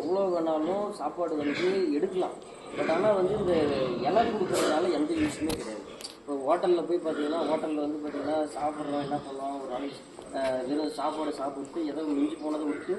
எவ்வளோ வேணாலும் சாப்பாடு வந்து எடுக்கலாம். பட் ஆனால் வந்து இந்த இலை கொடுக்குறதுனால எந்த யூஸுமே கிடையாது. இப்போ ஹோட்டலில் போய் பார்த்தீங்கன்னா ஹோட்டலில் வந்து பார்த்தீங்கன்னா சாப்பிட்றோம் என்ன பண்ணுவோம் ஒரு நாளைக்கு வெறும் சாப்பாடு சாப்பிட்டு ஏதோ மிஞ்சி போனதை விட்டு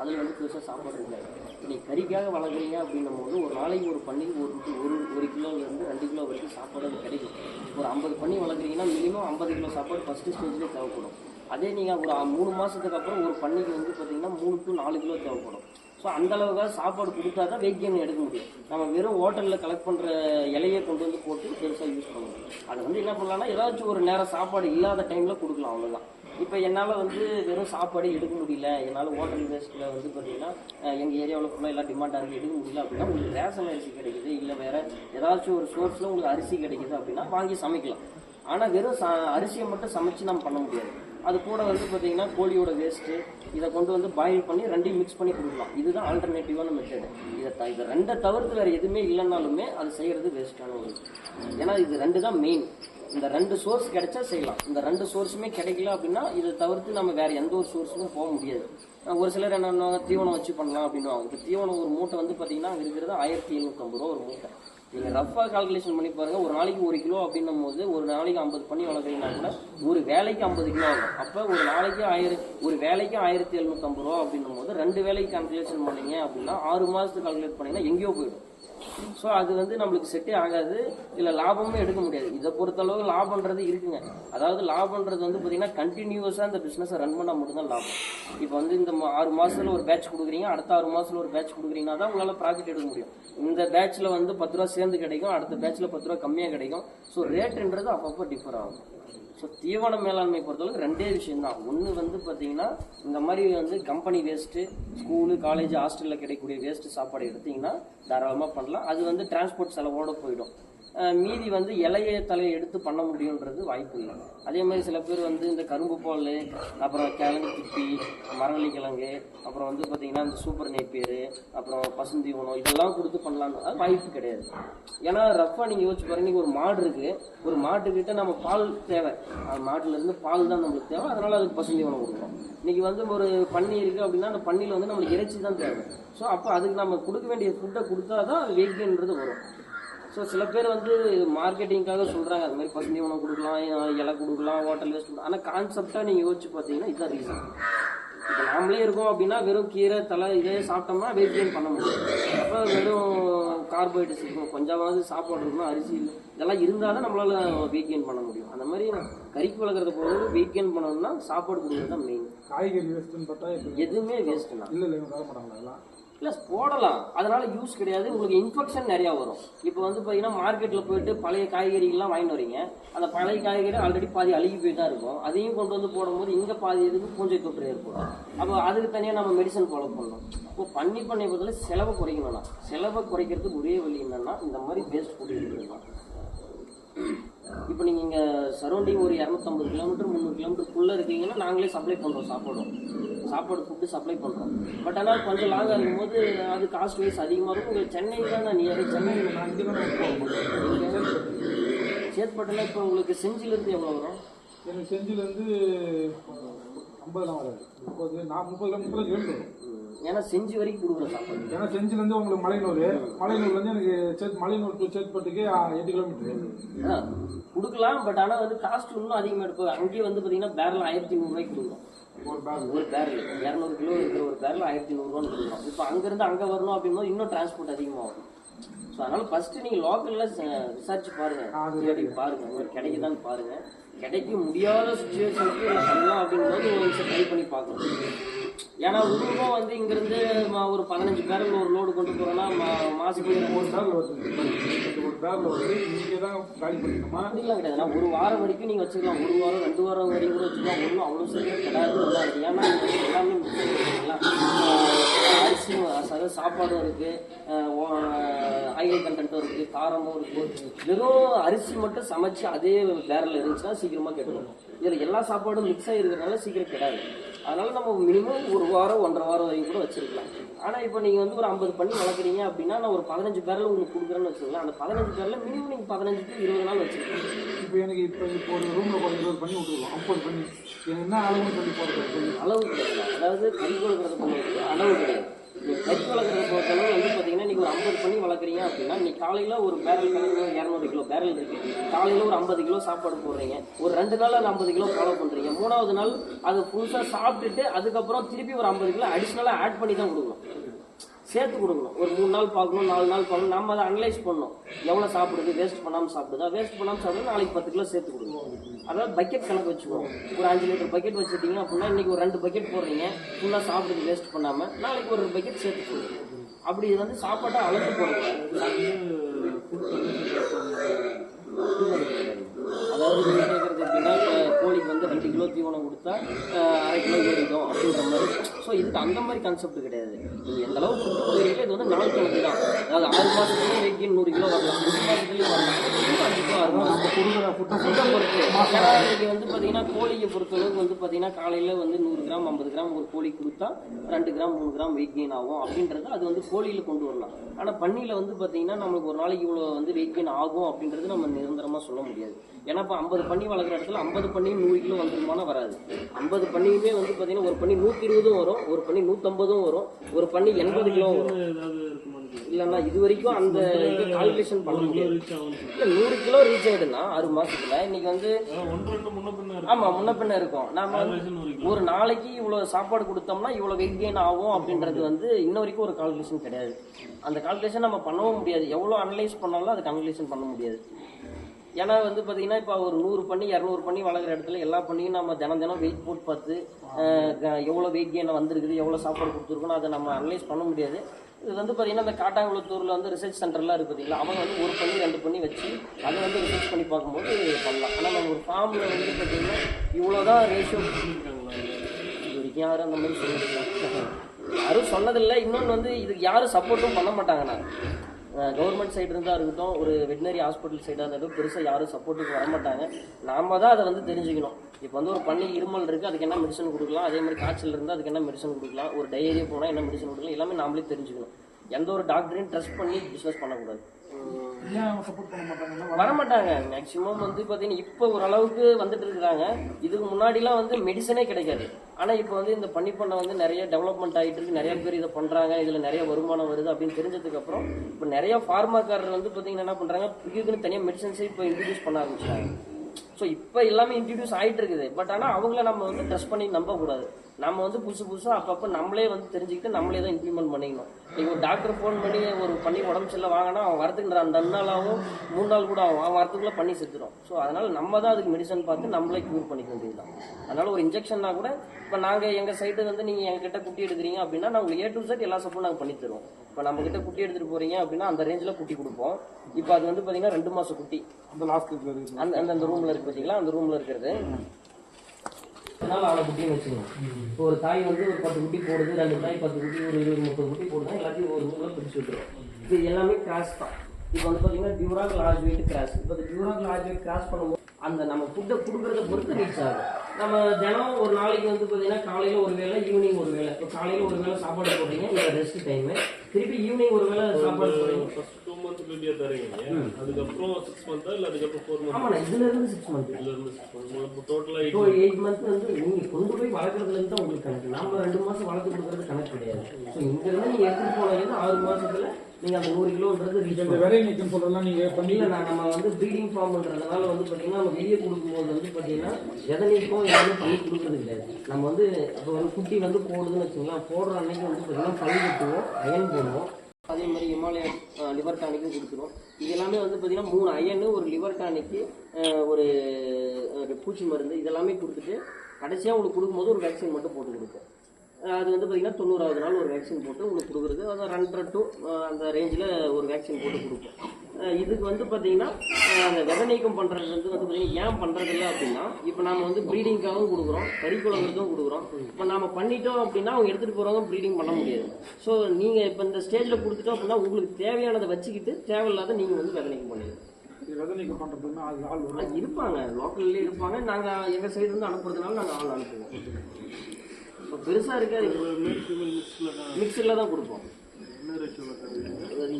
அதில் வந்து பெருசாக சாப்பாடு இல்லை நீங்கள் கறிக்காக வளர்க்குறீங்க அப்படின்னும் போது ஒரு நாளைக்கு ஒரு பண்ணிக்கு ஒரு ஒரு ஒரு கிலோலேருந்து ரெண்டு கிலோ வரைக்கும் சாப்பாடு அது கிடைக்கும். ஒரு ஐம்பது பண்ணி வளர்க்குறீங்கன்னா மினிமம் ஐம்பது கிலோ சாப்பாடு ஃபஸ்ட்டு ஸ்டேஜ்லேயே தேவைப்படும். அதே நீங்கள் ஒரு மூணு மாதத்துக்கு அப்புறம் ஒரு பண்ணிக்கு வந்து பார்த்தீங்கன்னா மூணு டு நாலு கிலோ தேவைப்படும். ஸோ அந்த அளவுக்காக சாப்பாடு கொடுத்தா தான் வெயிட் எடுக்க முடியும். நம்ம வெறும் ஹோட்டலில் கலெக்ட் பண்ணுற இலையை கொண்டு வந்து போட்டு பெருசாக யூஸ் பண்ணணும் அது வந்து என்ன பண்ணலாம்னா ஏதாச்சும் ஒரு நேரம் சாப்பாடு இல்லாத டைமில் கொடுக்கலாம் அவ்வளோதான் இப்போ என்னால் வந்து வெறும் சாப்பாடு எடுக்க முடியல. என்னால் ஹோட்டல் வேஸ்ட்டில் வந்து பார்த்தீங்கன்னா எங்கள் ஏரியாவில் ஃபுல்லாக எல்லாம் டிமாண்டாக இருக்குது எடுக்க முடியல அப்படின்னா உங்களுக்கு ரேஷன் அரிசி கிடைக்குது இல்லை வேறு ஏதாச்சும் ஒரு சோர்ஸில் உங்களுக்கு அரிசி கிடைக்குது அப்படின்னா வாங்கி சமைக்கலாம். ஆனால் வெறும் சா அரிசியை மட்டும் சமைச்சு நம்ம பண்ண முடியாது. அது கூட வந்து பார்த்தீங்கன்னா கோழியோட வேஸ்ட்டு இதை கொண்டு வந்து பாயில் பண்ணி ரெண்டையும் மிக்ஸ் பண்ணி கொடுக்கலாம். இதுதான் ஆல்டர்னேட்டிவான மெத்தடு இதை த இதை ரெண்டை தவிர்த்து வேறு எதுவுமே இல்லைனாலுமே அது செய்கிறது வேஸ்ட்டான ஒரு ஏன்னா இது ரெண்டு தான் மெயின் இந்த ரெண்டு சோர்ஸ் கிடைச்சா செய்யலாம். இந்த ரெண்டு சோர்ஸுமே கிடைக்கல அப்படின்னா இதை தவிர்த்து நம்ம வேற எந்த ஒரு சோர்ஸுக்கும் போக முடியாது. ஒரு சிலர் என்ன தீவனம் வச்சு பண்ணலாம் அப்படின்னுவாங்க. இப்போ தீவனம் ஒரு மூட்டை வந்து பார்த்தீங்கன்னா அங்கே இருக்கிறது ஆயிரத்தி எழுநூற்றம்பது ரூபா ஒரு மூட்டை. நீங்கள் ரஃபாக கால்குலேஷன் பண்ணி பாருங்க. ஒரு நாளைக்கு ஒரு கிலோ அப்படின்னும் போது ஒரு நாளைக்கு ஐம்பது பண்ணி வளர்க்குறீங்கன்னா கூட ஒரு வேலைக்கு ஐம்பது கிலோ ஆகும். அப்போ ஒரு நாளைக்கு ஆயிரம் ஒரு வேலைக்கு ஆயிரத்தி எழுநூற்றம்பது ரூபா அப்படின்னும் போது ரெண்டு வேலைக்கு கால்குலேஷன் பண்ணீங்க அப்படின்னா ஆறு மாதத்துக்கு கால்குலேட் பண்ணீங்கன்னா எங்கேயோ போயிடும். ஸோ அது வந்து நம்மளுக்கு செட்டே ஆகாது. இல்லை லாபமே எடுக்க முடியாது. இதை பொறுத்தளவு லாபம்ன்றது இருக்குங்க. அதாவது லாபம்ன்றது வந்து பார்த்தீங்கன்னா கண்டினியூஸாக இந்த பிஸ்னஸை ரன் பண்ணால் மட்டும்தான் லாபம். இப்போ வந்து இந்த மா- ஆறு மாதத்தில் ஒரு பேட்ச் கொடுக்குறீங்க அடுத்த ஆறு மாதத்தில் ஒரு பேட்ச் கொடுக்குறீங்கன்னா தான் உங்களால் ப்ராஃபிட் எடுக்க முடியும். இந்த பேட்ச்சில் வந்து பத்து ரூபா சேர்ந்து கிடைக்கும் அடுத்த பேட்ச்சில் பத்து ரூபா கம்மியாக கிடைக்கும். ஸோ ரேட்டுன்றது அப்பப்போ டிஃபர் ஆகும். ஸோ தீவன மேலாண்மை பொறுத்தளவுக்கு ரெண்டே விஷயம்தான். ஒன்று வந்து பார்த்தீங்கன்னா இந்த மாதிரி வந்து கம்பெனி வேஸ்ட்டு ஸ்கூலு காலேஜ் ஹாஸ்டலில் கிடைக்கக்கூடிய வேஸ்ட்டு சாப்பாடு எடுத்தீங்கன்னா தாராளமாக பண்ணலாம். அது வந்து டிரான்ஸ்போர்ட் செலவோட போயிடும். மீதி வந்து இலைய தலையை எடுத்து பண்ண முடியுன்றது வாய்ப்பு இல்லை. அதே மாதிரி சில பேர் வந்து இந்த கரும்பு பால் அப்புறம் கிழங்கு திப்பி மரவள்ளி கிழங்கு அப்புறம் வந்து பார்த்திங்கன்னா இந்த சூப்பர் நெய்ப்பேர் அப்புறம் பசுந்தீவனம் இதெல்லாம் கொடுத்து பண்ணலான்னு அது வாய்ப்பு கிடையாது. ஏன்னா ரஃப்பாக நீங்கள் யோசிச்சு பாருங்க இன்னைக்கு ஒரு மாடு இருக்குது ஒரு மாட்டுக்கிட்ட நம்ம பால் தேவை. அந்த மாட்டுலேருந்து பால் தான் நம்மளுக்கு தேவை. அதனால் அதுக்கு பசுந்தீவனம் கொடுக்குறோம் இன்னைக்கு வந்து ஒரு பன்னி இருக்குது அப்படின்னா அந்த பன்னியில் வந்து நம்மளுக்கு இறைச்சி தான் தேவை. ஸோ அப்போ அதுக்கு நம்ம கொடுக்க வேண்டிய ஃபுட்டை கொடுத்தா தான் அது வெயிட்ன்றது வரும். ஸோ சில பேர் வந்து மார்க்கெட்டிங்காக சொல்கிறாங்க அது மாதிரி பசுந்தி உணவு கொடுக்கலாம் இலை கொடுக்கலாம் ஹோட்டல் வேஸ்ட் ஆனால் கான்செப்டாக நீங்கள் யோசிச்சு பார்த்தீங்கன்னா இதுதான் ரீசன் இப்போ நாமளே இருக்கோம் அப்படின்னா வெறும் கீரை தலை இதே சாப்பிட்டோம்னா வெயிட் கெயின் பண்ண முடியும். அப்போ வெறும் கார்போஹைட்ரேட்ஸ் இருக்கும். கொஞ்சமாவது சாப்பாடு இருக்கணும் அரிசி இல்லை. இதெல்லாம் இருந்தால் தான் நம்மளால வெயிட் கெயின் பண்ண முடியும். அந்த மாதிரி கறிக்கு வளர்க்குறத பொறுத்து வெயிட் கெயின் பண்ணணும்னா சாப்பாடு கொடுக்குறது தான் மெயின் காய்கறி வேஸ்ட்டுன்னு பார்த்தா எதுவுமே வேஸ்ட்டுண்ணா இல்லை இல்லை ப்ளஸ் போடலாம். அதனால யூஸ் கிடையாது. உங்களுக்கு இன்ஃபெக்ஷன் நிறையா வரும். இப்போ வந்து பார்த்தீங்கன்னா மார்க்கெட்டில் போயிட்டு பழைய காய்கறிகள்லாம் வாங்கிட்டு வரீங்க அந்த பழைய காய்கறி ஆல்ரெடி பாதி அழுகி போய் தான் இருக்கும். அதையும் கொண்டு வந்து போடும்போது இங்கே பாதி இதுக்கு பூஞ்சை தொற்று ஏற்படும். அப்போ அதுக்கு தனியாக நம்ம மெடிசன் ஃபாலோ பண்ணணும். இப்போ பண்ணி பண்ணி பதில் செலவை குறைக்கணும்னா செலவை குறைக்கிறதுக்கு ஒரே வழி என்னன்னா இந்த மாதிரி வேஸ்ட் கூட்டிகிட்டு இருக்கிறது இப்போ நீங்கள் இங்கே சரௌண்டிங் ஒரு இரநூத்தம்பது கிலோமீட்டர் முந்நூறு கிலோமீட்டருக்குள்ளே இருக்கீங்கன்னா நாங்களே சப்ளை பண்ணுறோம் சாப்பாடும் சாப்பாடு ஃபுட்டு சப்ளை பண்ணுறோம் பட் ஆனால் கொஞ்சம் லாங்காக இருக்கும்போது அது காஸ்ட் வைஸ் அதிகமாக இருக்கும். உங்களுக்கு சென்னை தான் நியர் சென்னை நான் இங்கே சேத்பட்டில் இப்போ உங்களுக்கு செஞ்சிலேருந்து எவ்வளோ வரும்? எனக்கு செஞ்சிலேருந்து ஐம்பதுலாம் வராது. முப்பது நான் முப்பது கிலோமீட்டர் வரும். ஏன்னா செஞ்சி வரைக்கும் கொடுக்குற சாப்பாடு. ஏன்னா செஞ்சிலேருந்து உங்களுக்கு மலையனூர் மலையனூர்லேருந்து எனக்கு சேத் மலையனூர் டு சேத்பட்டுக்கு எட்டு கிலோமீட்டர். கொடுக்கலாம் பட் ஆனால் வந்து காஸ்ட் இன்னும் அதிகமாக இருக்கும் அங்கேயே வந்து பார்த்தீங்கன்னா பேரல் ஆயிரத்தி நூறுரூவாய்க்கு கொடுக்கும் ஒரு பேக் ஒரு பேரல் இரநூறு கிலோ இருக்கிற ஒரு பேரல் ஆயிரத்தி நூறுரூவான்னு கொடுக்குறோம். இப்போ அங்கேருந்து அங்கே வரணும் அப்படின்னா இன்னும் டிரான்ஸ்போர்ட் அதிகமாகும். ஸோ அதனால ஃபர்ஸ்ட் நீங்கள் லோக்கலில் விசாரிச்சு பாருங்க. தேடி பாருங்க. உங்களுக்கு கிடைக்குதான்னு பாருங்க. கிடைக்க முடியாத சுச்சுவேஷனுக்கு பண்ணலாம் நிமிஷம் ட்ரை பண்ணி பார்க்கணும். ஏன்னா உருவம் வந்து இங்கேருந்து ஒரு பதினஞ்சு பேரல் ஒரு லோடு கொண்டு மாதத்துக்கு ஒரு பேக்கில் வருது ஒரு பேக்கில் வருது நீங்கள் தான் காலி பண்ணிக்கணுமா? அப்படிலாம் கிடையாது. நான் ஒரு வாரம் வரைக்கும் நீங்கள் வச்சுக்கலாம். ஒரு வாரம் ரெண்டு வாரம் வரைக்கும் கூட வச்சுக்கலாம். ஒன்றும் அவ்வளோ சீக்கிரம் கிடையாது நல்லா ஏன்னா இங்க வந்து எல்லாமே அரிசியும் அதாவது சாப்பாடும் இருக்கு. ஆயில் கண்டென்ட்டும் இருக்கு. காரமும் இருக்கு. வெறும் அரிசி மட்டும் சமைச்சு அதே பேரல் இருந்துச்சுன்னா சீக்கிரமா கெட்டுடும் இதில் எல்லா சாப்பாடும் மிக்ஸ் ஆகிருக்கிறதுனால சீக்கிரம் கெடாது. அதனால நம்ம மினிமம் ஒரு வாரம் ஒன்றரை வாரம் வரைக்கும் கூட வச்சிருக்கலாம். ஆனால் இப்போ நீங்கள் வந்து ஒரு ஐம்பது பண்ணி வளர்க்குறீங்க அப்படின்னா நான் ஒரு பதினஞ்சு பேரல் உங்களுக்கு கொடுக்குறேன்னு வச்சுக்கலாம் அந்த பதினஞ்சு பேரில் மினிமம் நீங்கள் பதினஞ்சு டு இருபது நாள் வச்சிருக்கீங்க. இப்போ எனக்கு இப்போ இப்போ ஒரு ரூமில் ஒரு இருபது பண்ணி விட்டுருவோம் ஐம்பது பண்ணி. என்ன அளவுன்னு சொல்லி போடுறது அளவு கிடையாது. அதாவது கறி கொடுக்கறது பொறுத்தவரைக்கும் அளவு கிடையாது. கறி வளர்க்குறத பொறுத்தளவு வந்து பார்த்தீங்கன்னா நீங்கள் ஒரு ஐம்பது பண்ணி வளர்க்குறீங்க அப்படின்னா காலையில் ஒரு பேரல் கணக்கு இரநூறு கிலோ பேரல் இருக்கு. காலையில் ஒரு ஐம்பது கிலோ சாப்பாடு போடுறீங்க. ஒரு ரெண்டு நாள் அந்த ஐம்பது கிலோ ஃபாலோ பண்ணுறீங்க மூணாவது நாள் அது புதுசாக சாப்பிட்டுட்டு அதுக்கப்புறம் திருப்பி ஒரு ஐம்பது கிலோ அடிஷ்னலாக ஆட் பண்ணி தான் கொடுக்கணும். சேர்த்து கொடுக்கணும். ஒரு மூணு நாள் பார்க்கணும் நாலு நாள் பார்க்கணும். நம்ம அதை அனலைஸ் பண்ணணும். எவ்வளோ சாப்பிடுது வேஸ்ட் பண்ணாமல் சாப்பிடுதா? வேஸ்ட் பண்ணாமல் சாப்பிடுது நாளைக்கு பத்து கிலோ சேர்த்து கொடுக்கணும். அதாவது பக்கெட் கணக்கு வச்சுக்கோங்க. ஒரு அஞ்சு லிட்டர் பக்கெட் வச்சுட்டீங்க அப்படின்னா இன்னைக்கு ஒரு ரெண்டு பக்கெட் போடுறீங்க. ஃபுல்லாக சாப்பிடுது வேஸ்ட் பண்ணாமல் நாளைக்கு ஒரு பக்கெட் சேர்த்து கொடுக்கணும். அப்படி இது வந்து சாப்பாட்டை அளந்து போடக்கூடாது அதாவது நீங்க இருக்கிறது எப்படின்னா இப்போ கோழிக்கு வந்து ரெண்டு கிலோ தீவனம் கொடுத்தா அரை கிலோ ஏறிடும் அப்படின்ற மாதிரி. ஸோ இதுக்கு அந்த மாதிரி கான்செப்ட் கிடையாது. நீங்கள் எந்த அளவுக்கு ஃபுட் கொடுக்குறீங்களோ இது வந்து நாள் கணக்கு தான். அதாவது ஆறு மாதத்துலேயும் வெயிட் நூறு கிலோ வரலாம். அஞ்சு மாதத்துலேயும் வரலாம். அஞ்சு கிலோ ஆறு மாதம் கொடுக்குற ஃபுட்டை ஃபுட்டை பொறுத்து. ஏன்னா வந்து பார்த்தீங்கன்னா கோழியை பொறுத்தளவுக்கு வந்து பார்த்தீங்கன்னா காலையில் வந்து நூறு கிராம் ஐம்பது கிராம் ஒரு கோழி கொடுத்தா ரெண்டு கிராம் மூணு கிராம் வெயிட் கெயின் ஆகும் அப்படின்றது அது வந்து கோழியில் கொண்டு வரலாம். ஆனால் பன்னியில் வந்து பார்த்தீங்கன்னா நம்மளுக்கு ஒரு நாளைக்கு இவ்வளோ வந்து வெயிட் கெயின் ஆகும் அப்படின்றது நம்ம நிரந்தரமாக சொல்ல முடியாது. ஏன்னா இப்போ ஐம்பது பண்ணி வளர்க்குற இடத்துல ஐம்பது பண்ணி நூறு கிலோ வந்துருமானா வராது. ஐம்பது பண்ணியுமே வந்து பார்த்தீங்கன்னா ஒரு பண்ணி நூற்றி இருபதும் வரும் ஒரு பண்ணி நூற்றம்பதும் வரும் ஒரு பண்ணி எண்பது கிலோ வரும். இல்லைன்னா இது வரைக்கும் அந்த இது கால்குலேஷன் பண்ண முடியாது. இல்ல நூறு கிலோ ரீச் ஆயிடுனா ஆறு மாசத்துல இன்னைக்கு வந்து ரெண்டு முன்ன பின்ன இருக்கும். ஆமா முன்ன பின்ன இருக்கும். நாம ஒரு நாளைக்கு இவ்வளவு சாப்பாடு கொடுத்தோம்னா இவ்வளவு வெயிட் கெயின் ஆகும் அப்படின்றது வந்து இன்ன வரைக்கும் ஒரு கால்குலேஷன் கிடையாது. அந்த கால்குலேஷன் நம்ம பண்ணவும் முடியாது. எவ்வளவு அனலைஸ் பண்ணாலும் அது கால்குலேஷன் பண்ண முடியாது. ஏன்னா வந்து பார்த்தீங்கன்னா இப்போ ஒரு நூறு பண்ணி இரநூறு பண்ணி வளர்க்குற இடத்துல எல்லா பண்ணியும் நம்ம தினம் தினம் வெயிட் போட்டு பார்த்து க- எவ்வளோ வெயிட் கெயின் வந்திருக்குது எவ்வளோ சாப்பாடு கொடுத்துருக்கணும் அதை நம்ம அனலைஸ் பண்ண முடியாது. இது வந்து பார்த்தீங்கன்னா இந்த காட்டாங்குளத்தூரில் வந்து ரிசர்ச் சென்டர்லாம் இருக்குது பார்த்தீங்களா அவங்க வந்து ஒரு பண்ணி ரெண்டு பண்ணி வச்சு அதை வந்து ரிசர்ச் பண்ணி பார்க்கும்போது பண்ணலாம். ஆனால் நம்ம ஒரு ஃபார்மில் வந்து பார்த்தீங்கன்னா இவ்வளோ தான் ரேஷியோ இது வரைக்கும் யாரும் அந்த மாதிரி சொல்லிருக்காங்க யாரும் சொன்னதில்லை. இன்னொன்று வந்து இதுக்கு யாரும் சப்போர்ட்டும் பண்ண மாட்டாங்கண்ணா கவர்மெண்ட் சைடு இருந்தா இருக்கட்டும் ஒரு வெட்டினரி ஹாஸ்பிட்டல் சைடாக இருந்தாலும் பெருசாக யாரும் சப்போர்ட்டுக்கு வர மாட்டாங்க நாம தான் அதை வந்து தெரிஞ்சுக்கணும். இப்போ வந்து ஒரு பண்ணி இருமல் இருக்குது அதுக்கு என்ன மெடிசன் கொடுக்கலாம்? அதே மாதிரி காய்ச்சல் இருந்தால் அதுக்கு என்ன மெடிசன் கொடுக்கலாம்? ஒரு டைரியா போனால் என்ன மெடிசன் கொடுக்கலாம்? எல்லாமே நாமளே தெரிஞ்சுக்கணும். எந்த ஒரு டாக்டரையும் ட்ரஸ்ட் பண்ணி பிஸ்னஸ் பண்ணக்கூடாது. ஏன் சப்போர்ட் பண்ண மாட்டாங்கன்னா வர மாட்டாங்க மேக்சிமம் வந்து பார்த்தீங்கன்னா இப்போ ஓரளவுக்கு வந்துட்டு இருக்கிறாங்க இதுக்கு முன்னாடிலாம் வந்து மெடிசனே கிடைக்காது. ஆனால் இப்போ வந்து இந்த பன்னிப்பண்ணை வந்து நிறைய டெவலப்மெண்ட் ஆகிட்டு இருக்கு. நிறைய பேர் இதை பண்ணுறாங்க இதில் நிறைய வருமானம் வருது அப்படின்னு தெரிஞ்சதுக்கு அப்புறம் இப்போ நிறைய ஃபார்மாக்காரர் வந்து பார்த்தீங்கன்னா என்ன பண்ணுறாங்க இதுக்குன்னு தனியாக மெடிசன்ஸே இப்போ இன்ட்ரடியூஸ் பண்ண ஆரம்பிச்சிட்டாங்க. ஸோ இப்போ எல்லாமே இன்ட்ரடியூஸ் ஆகிட்டு இருக்குது பட் ஆனால் அவங்கள நம்ம வந்து ட்ரஸ்ட் பண்ணி நம்பக்கூடாது. நம்ம வந்து புதுசு புதுசாக அப்பப்போ நம்மளே வந்து தெரிஞ்சுக்கிட்டு நம்மளே தான் இம்ப்ளிமெண்ட் பண்ணிக்கணும். நீங்கள் ஒரு டாக்டர் ஃபோன் பண்ணி ஒரு பண்ணி உடம்பு சரியில்லை வாங்கினா அவன் வரதுக்கு ரெண்டு ரெண்டு நாள் ஆகும் மூணு நாள் கூட ஆகும் அவன் வரத்துக்குள்ளே பண்ணி செத்துடும் ஸோ அதனால் நம்ம தான் அதுக்கு மெடிசன் பார்த்து நம்மளே க்யூர் பண்ணிக்க வேண்டியது தான் அதனால் ஒரு இன்ஜெக்ஷன்னா கூட இப்போ நாங்கள் எங்கள் சைடு வந்து நீங்கள் எங்ககிட்ட குட்டி எடுக்கிறீங்க அப்படின்னா நான் உங்களுக்கு ஏ டு செட் எல்லா சப்போர்ட் நாங்கள் பண்ணி தருவோம். இப்போ நம்மக்கிட்ட குட்டி எடுத்துகிட்டு போகிறீங்க அப்படின்னா அந்த ரேஞ்சில் குட்டி கொடுப்போம். இப்போ அது வந்து பார்த்தீங்கன்னா ரெண்டு மாதம் குட்டி. அந்த லாஸ்ட் அந்த அந்த அந்த ரூம்ல இருக்கு. பாத்தீங்களா அந்த ரூம்ல இருக்கிறது. அதனால் அவ்வளோ குட்டின்னு வச்சுக்கணும். இப்போ ஒரு தாய் வந்து ஒரு பத்து குட்டி போடுது ரெண்டு தாய் பத்து குட்டி ஒரு இருபது முப்பது குட்டி போடுதுன்னா எல்லாத்தையும் ஒரு ரூம்ல பிடிச்சி விட்டுரும். இது எல்லாமே காசு தான். இப்போ வந்து பார்த்தீங்கன்னா டியூராக் லார்ஜ் வெயிட் கிராஸ் இப்போ இந்த டியூராக் லார்ஜ் வெயிட் கிராஸ் பண்ணும்போது அந்த நம்ம ஃபுட்டை கொடுக்குறத பொறுத்து ரீச் ஆகும் நம்ம தினம் ஒரு நாளைக்கு வந்து பார்த்தீங்கன்னா காலையில் ஒரு வேளை ஈவினிங் ஒரு வேளை. இப்போ காலையில் ஒரு வேளை சாப்பாடு போடுறீங்க இந்த ரெஸ்ட் டைமு திருப்பி ஈவினிங் ஒரு வேளை சாப்பாடு போடுறீங்க. டூ மந்த் தரீங்க அதுக்கப்புறம் சிக்ஸ் மந்த்தா இல்லை அதுக்கப்புறம் ஃபோர் மந்த் இதுல இருந்து சிக்ஸ் மந்த் இதுல இருந்து சிக்ஸ் மந்த் டோட்டலா இப்போ எயிட் மந்த் வந்து நீங்க கொண்டு போய் வளர்க்குறதுல இருந்து தான் உங்களுக்கு கணக்கு. நாம ரெண்டு மாசம் வளர்த்து கொடுக்கறது கணக்கு கிடையாது. ஸோ இங்க இருந்து நீங்க எடுத்துட்டு போனதுல ஆறு மாசத்துல நீங்க அந்த நூறு கிலோன்றது இந்த விலை நீக்கம் சொல்றதெல்லாம் நீங்க பண்ணி இல்ல நான் நம்ம வந்து ப்ரீடிங் ஃபார்ம்ன்றதுனால வந்து பாத்தீங்கன்னா நம்ம வெளியே கொடுக்கும்போது வந்து பாத்தீங்கன்னா எதை நீக்கும் எதுவுமே பண்ணி கொடுக்கறது கிடையாது. நம்ம வந்து இப்போ ஒரு குட்டி வந்து போடுதுன்னு வச்சுங்களேன் போடுற அன்னைக்கு வந்து பாத்தீங்கன்னா பள்ளி கட்டுவோம் அயன் போடுவோம். அதே மாதிரி இமாலய லிவர் டானிக்கும் கொடுத்துருவோம். இது எல்லாமே வந்து பார்த்தீங்கன்னா மூணு அயனு ஒரு லிவர் டானிக்கு ஒரு பூச்சி மருந்து இதெல்லாமே கொடுத்துட்டு கடைசியாக உங்களுக்கு கொடுக்கும்போது ஒரு வேக்சின் மட்டும் போட்டு கொடுப்போம். அது வந்து பார்த்தீங்கன்னா தொண்ணூறாவது நாள் ஒரு வேக்சின் போட்டு உங்களுக்கு கொடுக்குறது. அது ரெண்டரை டு அந்த ரேஞ்சில் ஒரு வேக்சின் போட்டு கொடுப்போம் இதுக்கு வந்து பார்த்தீங்கன்னா அந்த விதை நீக்கம் பண்ணுறது வந்து வந்து பார்த்தீங்கன்னா ஏன் பண்ணுறதில்ல அப்படின்னா இப்போ நாம வந்து ப்ரீடிங்காகவும் கொடுக்குறோம் கறிக்குழந்தைக்கும் கொடுக்குறோம். இப்போ நாம பண்ணிட்டோம் அப்படின்னா அவங்க எடுத்துகிட்டு போகிறவங்க ப்ரீடிங் பண்ண முடியாது. ஸோ நீங்கள் இப்போ இந்த ஸ்டேஜில் கொடுத்துட்டோம் அப்படின்னா உங்களுக்கு தேவையானதை வச்சுக்கிட்டு தேவையில்லாத நீங்கள் வந்து விதை நீக்கம் பண்ணிடுங்க. இருப்பாங்க லோக்கல்லே இருப்பாங்க. நாங்கள் எங்கள் சைடு இருந்து அனுப்புறதுனால நாங்கள் ஆள் அனுப்புவோம். இப்போ பெருசாக இருக்காது மிக்சரில் தான். கொடுப்போம்.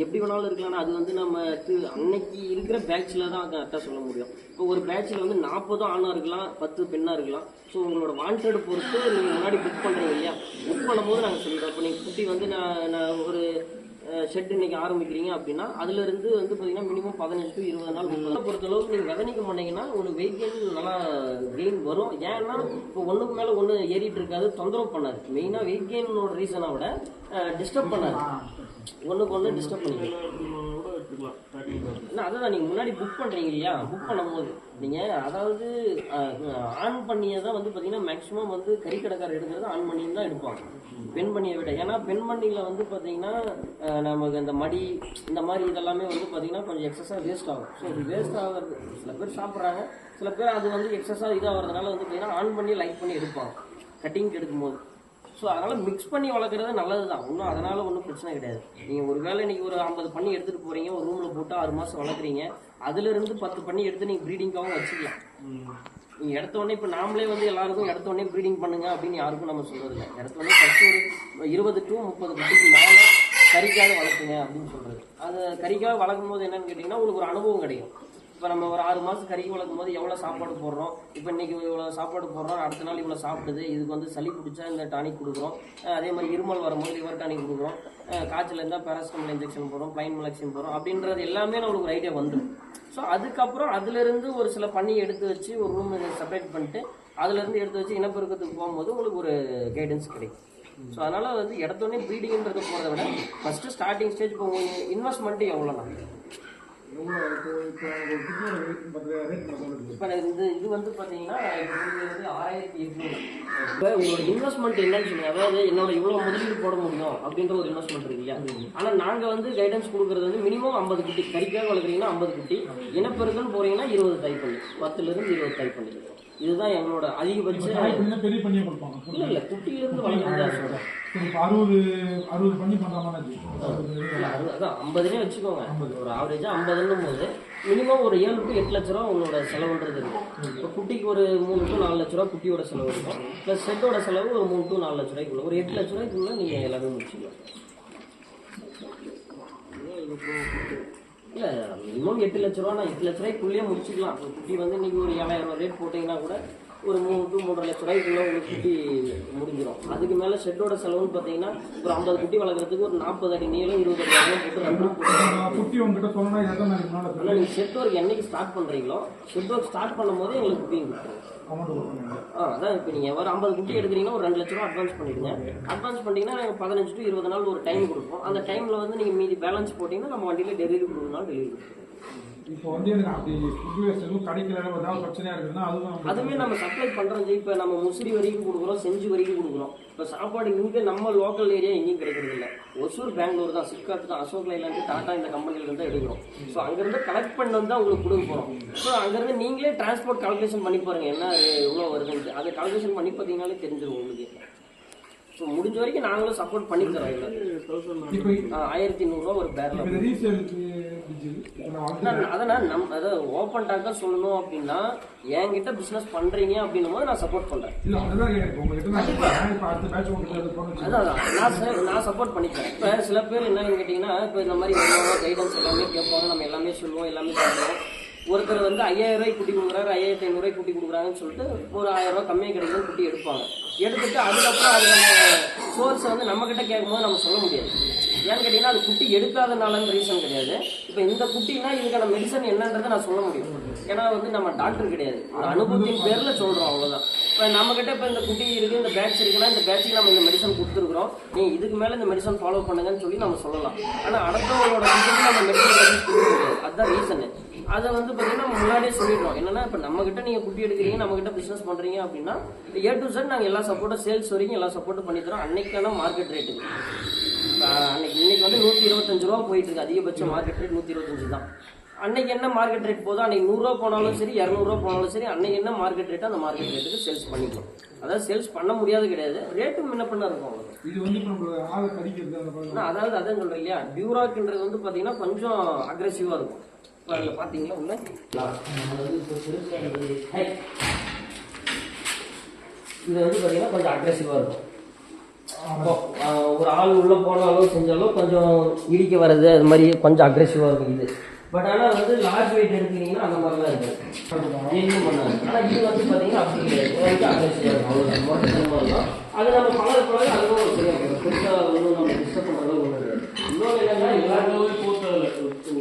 எப்படி வேணாலும் இருக்கலாம்னா அது வந்து நம்ம அன்னைக்கு இருக்கிற பேட்ச்ல தான் கரெக்டாக சொல்ல முடியும். இப்போ ஒரு பேட்ச்ல வந்து நாற்பதும் ஆணாக இருக்கலாம் பத்து பெண்ணாக இருக்கலாம். ஸோ உங்களோட வாண்டட் பொறுத்து நீங்கள் முன்னாடி புக் பண்ணுறீங்க இல்லையா? புக் பண்ணும்போது நாங்கள் சொல்லிடுறோம் இப்போ நீங்கள் குட்டி வந்து நான் நான் ஒரு ஷெட் இன்னைக்கு ஆரம்பிக்கிறீங்க அப்படின்னா அதுலேருந்து வந்து பார்த்தீங்கன்னா மினிமம் பதினஞ்சு டு இருபது நாள் முப்பது பொறுத்த அளவுக்கு நீங்கள் விதனிக்க பண்ணீங்கன்னா உங்களுக்கு வெயிட் கெயின் நல்லா கெயின் வரும். ஏன்னா இப்போ ஒன்றுக்கு மேலே ஒன்று ஏறிட்டு இருக்காது தொந்தரவு பண்ணாது. மெயினாக வெயிட் கெயினோட ரீசனை விட டிஸ்டர்ப் பண்ணாது. ஒன்றுக்கு ஒன்று டிஸ்டர்ப் பண்ணிக்கலாம் இல்லை அதுதான் நீங்கள் முன்னாடி புக் பண்ணுறீங்க இல்லையா? புக் பண்ணும்போது. நீங்கள் அதாவது ஆன் பண்ணியை தான் வந்து பார்த்தீங்கன்னா மேக்ஸிமம் வந்து கறிக்கடைக்காரர் எடுக்கிறது ஆன் பண்ணி தான் எடுப்பாங்க. பெண் பண்ணியை விட. ஏன்னா பெண் பண்ணியில் வந்து பார்த்தீங்கன்னா நமக்கு இந்த மடி இந்த மாதிரி இதெல்லாமே வந்து பார்த்தீங்கன்னா கொஞ்சம் எக்ஸஸாக வேஸ்ட் ஆகும். ஸோ இது வேஸ்ட் ஆகிறது சில பேர் சாப்பிட்றாங்க. சில பேர் அது வந்து எக்ஸஸாக இதாகிறதுனால வந்து பார்த்தீங்கன்னா ஆன் பண்ணி லைக் பண்ணி எடுப்பாங்க. கட்டிங் எடுக்கும்போது. ஸோ அதனால் மிக்ஸ் பண்ணி வளர்க்குறது நல்லது தான் ஒன்றும் அதனால் ஒன்றும் பிரச்சனை கிடையாது. நீங்கள் ஒரு வேளை இன்றைக்கி ஒரு ஐம்பது பண்ணி எடுத்துகிட்டு போகிறீங்க ஒரு ரூமில் போட்டு ஆறு மாதம் வளர்க்குறீங்க அதுலேருந்து பத்து பண்ணி எடுத்து நீங்கள் ப்ரீடிங்காகவும் வச்சுக்கலாம். நீங்கள் எடுத்த உடனே இப்போ நாமளே வந்து எல்லாருக்கும் எடுத்த உடனே ப்ரீடிங் பண்ணுங்க அப்படின்னு யாருக்கும் நம்ம சொல்றதில்ல. எடுத்த உடனே ஃபஸ்ட்டு ஒரு இருபது டு முப்பது குட்டிக்கு மேலே கறிக்காக வளர்த்துங்க அப்படின்னு சொல்கிறது அது கறிக்காக வளர்க்கும் போது என்னன்னு கேட்டிங்கன்னா உங்களுக்கு ஒரு அனுபவம் கிடைக்கும். இப்போ நம்ம ஒரு ஆறு மாதம் கறி வளர்க்கும் போது எவ்வளோ சாப்பாடு போடுறோம்? இப்போ இன்னைக்கு இவ்வளோ சாப்பாடு போடுறோம் அடுத்த நாள் இவ்வளோ சாப்பிடுது இதுக்கு வந்து சளி பிடிச்சா இந்த டானிக் கொடுக்குறோம். அதே மாதிரி இருமல் வரும்போது லிவர் டானிக் கொடுக்குறோம். காய்ச்சல் இருந்தால் பேராசிட்டமல் இன்ஜெக்ஷன் போடுறோம் பிளைன் மலக்ஷன் போடுறோம். அப்படின்றது எல்லாமே நம்மளுக்கு ஒரு ஐடியா வந்துடும் ஸோ அதுக்கப்புறம் அதுலேருந்து ஒரு சில பண்ணி எடுத்து வச்சு ஒரு ரூம் செப்பரேட் பண்ணிட்டு அதுலேருந்து எடுத்து வச்சு இனப்பெருக்கத்துக்கு போகும்போது உங்களுக்கு ஒரு கைடன்ஸ் கிடைக்கும். ஸோ அதனால் வந்து இடத்தோடனே ப்ரீடிங்ன்றது போகிறத விட ஃபஸ்ட்டு ஸ்டார்டிங் ஸ்டேஜ் இப்போ இன்வெஸ்ட்மெண்ட்டு எவ்வளோண்ணா எவ்வளோ இப்போ இப்போ ரேட் இப்போ இந்த இது வந்து பார்த்தீங்கன்னா ஆயிரத்தி எட்நூறு. இப்போ உங்களோட இன்வெஸ்ட்மெண்ட் என்னன்னு சொன்னீங்க. அதாவது என்னோட இவ்வளோ முதலீடு போட முடியும் அப்படின்ற ஒரு இன்வெஸ்ட்மெண்ட் இருக்கு இல்லையா? ஆனால் நாங்கள் வந்து கைடன்ஸ் கொடுக்குறது வந்து மினிமம் ஐம்பது குட்டி. கறிக்காக வளர்க்குறீங்கன்னா ஐம்பது குட்டி. இனப்பெருக்கன்னு போறீங்கன்னா இருபது டைப் பண்ணி பத்துலேருந்து இருபது தை பண்ணி இதுதான் எங்களோட அதிகபட்ச பெரிய பண்ணியே கொடுப்பாங்க. இல்லை இல்லை குட்டியிலேருந்து வளர்க்குறது சொல்கிறேன் இப்போ அறுபது அறுபது பண்ணி பண்ணுற மாதிரி அதான் ஐம்பதுனே வச்சுக்கோங்க. ஒரு ஆவரேஜா ஐம்பதுன்னும் போது மினிமம் ஒரு ஏழு டு எட்டு லட்ச ரூபா உங்களோட செலவுன்றது இருக்கும் இப்போ குட்டிக்கு ஒரு மூணு டு நாலு லட்ச ரூபா குட்டியோட செலவு இருக்கும். ப்ளஸ் செட்டோட செலவு ஒரு மூணு டு நாலு லட்ச ரூபாய்க்குள்ள. ஒரு எட்டு லட்ச ரூபாய்க்குள்ள நீங்க எல்லாமே முடிச்சுக்கலாம். இல்ல மினிமம் எட்டு லட்ச ரூபா நான் எட்டு லட்ச ரூபாய்க்குள்ளேயே முடிச்சுக்கலாம். இப்போ குட்டி வந்து இன்னைக்கு ஒரு ஏழாயிரம் ரூபா ரேட் போட்டீங்கன்னா கூட ஒரு மூணு டு மூன்றரை லட்ச ரூபாய்க்குள்ள உங்களுக்கு குட்டி முடிஞ்சிடும் அதுக்கு மேல ஷெட்டோட செலவுன்னு பார்த்தீங்கன்னா ஒரு ஐம்பது குட்டி வளர்க்குறதுக்கு ஒரு நாற்பது அடி நீளம் இருபது அடி அகலம் போட்டு ரெண்டும் குட்டி உங்ககிட்ட ஆனால் நீங்கள் ஷெட் ஒர்க் என்னைக்கு ஸ்டார்ட் பண்ணுறீங்களோ ஷெட் ஒர்க் ஸ்டார்ட் புக்கிங் கொடுத்துருங்க அமௌண்ட் கொடுக்கணும் ஆ அதான் இப்போ நீங்கள் ஒரு ஐம்பது குட்டி எடுக்கிறீங்கன்னா ஒரு ரெண்டு லட்ச ரூபா அட்வான்ஸ் பண்ணிடுங்க. அட்வான்ஸ் பண்ணிட்டீங்கன்னா நாங்கள் பதினஞ்சு டு இருபது நாள் ஒரு டைம் கொடுப்போம். அந்த டைமில் வந்து நீங்கள் மீதி பேலன்ஸ் போட்டிங்கன்னா நம்ம வண்டியில் டெலிவரி கொடுக்கணும் டெலிவரி கொடுத்துருவோம். இப்போ வந்து எனக்கு அப்படி ஃபுட் வேஸ்ட் எதுவும் கிடைக்கல ஏதாவது பிரச்சனையாக இருக்குதுன்னா அதுவும் நம்ம அதுவுமே நம்ம சப்ளை பண்ணுறோம் இப்போ நம்ம முசிறி வரைக்கும் கொடுக்குறோம் செஞ்சு வரைக்கும் கொடுக்குறோம். இப்போ சாப்பாடு இங்கே நம்ம லோக்கல் ஏரியா எங்கேயும் கிடைக்கிறது இல்லை. ஒசூர் பெங்களூர் தான் சிப்காட் தான் அசோக் லைலாண்டு டாட்டா இந்த கம்பெனிலேருந்து தான் எடுக்கிறோம். ஸோ அங்கேருந்து கலெக்ட் பண்ணி வந்து தான் உங்களுக்கு கொடுக்க போகிறோம் ஸோ அங்கேருந்து நீங்களே டிரான்ஸ்போர்ட் கால்குலேஷன் பண்ணி பாருங்க என்ன எவ்வளோ வருதுன்ட்டு. அதை கால்குலேஷன் பண்ணி பார்த்தீங்கனாலே தெரிஞ்சிடும் உங்களுக்கு. ஸோ முடிஞ்ச வரைக்கும் நாங்களும் சப்போர்ட் பண்ணி தரோம் ஆயிரத்தி நூறுரூவா ஒரு பேரில் அதனால் நம் அதை ஓப்பன் டாக்காக சொல்லணும் அப்படின்னா என்கிட்ட பிஸ்னஸ் பண்ணுறீங்க அப்படின்னும் போது நான் சப்போர்ட் பண்ணுறேன் அதான். நான் நான் சப்போர்ட் பண்ணிக்கிறேன். இப்போ சில பேர் என்னன்னு கேட்டிங்கன்னா இப்போ இந்த மாதிரி கைடன்ஸ் எல்லாமே கேட்பாங்க. நம்ம எல்லாமே சொல்லுவோம் எல்லாமே சொல்லுவோம் ஒருத்தர் வந்து ஐயாயிரம் ரூபாய்க்கு குட்டி கொடுக்குறாரு ஐயாயிரத்தி ஐநூறுரூவாய்க்கு குட்டி கொடுக்குறாங்கன்னு சொல்லிட்டு ஒரு ஆயிரம் ரூபாய் கம்மியாக கிடைக்கும் குட்டி எடுப்பாங்க. எடுத்துட்டு அதுக்கப்புறம் அது சோர்ஸை வந்து நம்ம கிட்ட கேட்கும்போது நம்ம சொல்ல முடியாது. ஏன்னு கேட்டிங்கன்னா அது குட்டி எடுக்காதனாலன்னு ரீசன் கிடையாது. இப்போ இந்த குட்டினா இதுக்கான மெடிசன் என்னன்றதை நான் சொல்ல முடியும். ஏன்னா வந்து நம்ம டாக்டர் கிடையாது. ஒரு அனுபவத்தின் பேரில் சொல்கிறோம் அவ்வளோதான் இப்போ நம்ம கிட்ட இப்போ இந்த குட்டி இருக்குது இந்த பேட்ச் இருக்குன்னா இந்த பேட்சுக்கு நம்ம இந்த மெடிசன் கொடுத்துருக்குறோம். நீ இதுக்கு மேலே இந்த மெடிசன் ஃபாலோ பண்ணுங்கன்னு சொல்லி நம்ம சொல்லலாம். ஆனால் அடுத்தவங்களோட குட்டிக்கு நம்ம மெடிசன் கொடுக்க முடியாது. அதுதான் ரீசனு அதை வந்து பார்த்தீங்கன்னா முன்னாடியே சொல்லிடுறோம். என்னன்னா இப்போ நம்ம கிட்ட நீங்கள் குட்டி எடுக்கிறீங்க நம்ம கிட்ட பிஸ்னஸ் பண்ணுறீங்க அப்படின்னா ஏ டு செட் நாங்கள் எல்லா சப்போர்ட்டும் சேல்ஸ் வரைக்கும் எல்லா சப்போர்ட்டும் பண்ணி தரோம் அன்னைக்கான மார்க்கெட் ரேட்டுக்கு அன்னைக்கு இன்னைக்கு வந்து நூற்றி இருபத்தஞ்சு ரூபா போயிட்டு இருக்கு அதிகபட்ச மார்க்கெட் ரேட் நூற்றி இருபத்தஞ்சு தான். அன்னைக்கு என்ன மார்க்கெட் ரேட் போதோ அன்னைக்கு நூறுரூவா போனாலும் சரி இரநூறுவா போனாலும் சரி அன்னைக்கு என்ன மார்க்கெட் ரேட்டோ அந்த மார்க்கெட் ரேட்டுக்கு சேல்ஸ் பண்ணிக்கலாம் அதாவது சேல்ஸ் பண்ண முடியாது கிடையாது. ரேட்டும் முன்ன பண்ண இருக்கும். இது வந்து அதாவது அதான் சொல்றேன் இல்லையா? டியூராக்ன்றது வந்து பாத்தீங்கன்னா கொஞ்சம் அக்ரெசிவா இருக்கும். அதில் பார்த்தீங்களா உள்ள? இது வந்து பாத்தீங்கன்னா கொஞ்சம் அக்ரெசிவாக இருக்கும். ஒரு ஆள் உள்ள போனாலும் செஞ்சாலும் கொஞ்சம் இடிக்க வர்றது அது மாதிரி கொஞ்சம் அக்ரெசிவாக இருக்கும் இது. பட் ஆனால் வந்து லார்ஜ் வெயிட் எடுத்தீங்கன்னா அந்த மாதிரிலாம் இருக்கும் இன்னும் பண்ணாது. ஆனால் இது வந்து பார்த்தீங்கன்னா அப்படி கிடையாது. அக்ரெசிவாக இருக்கும். அவ்வளோ அது நம்ம பழக பழக அதுவும் ஒரு பெருசாக ஒன்றும் நம்ம டிஸ்டர்ப் பண்ணுறது ஒன்றும் கிடையாது இன்னொன்று என்னன்னா எல்லாருமே ஆமாம்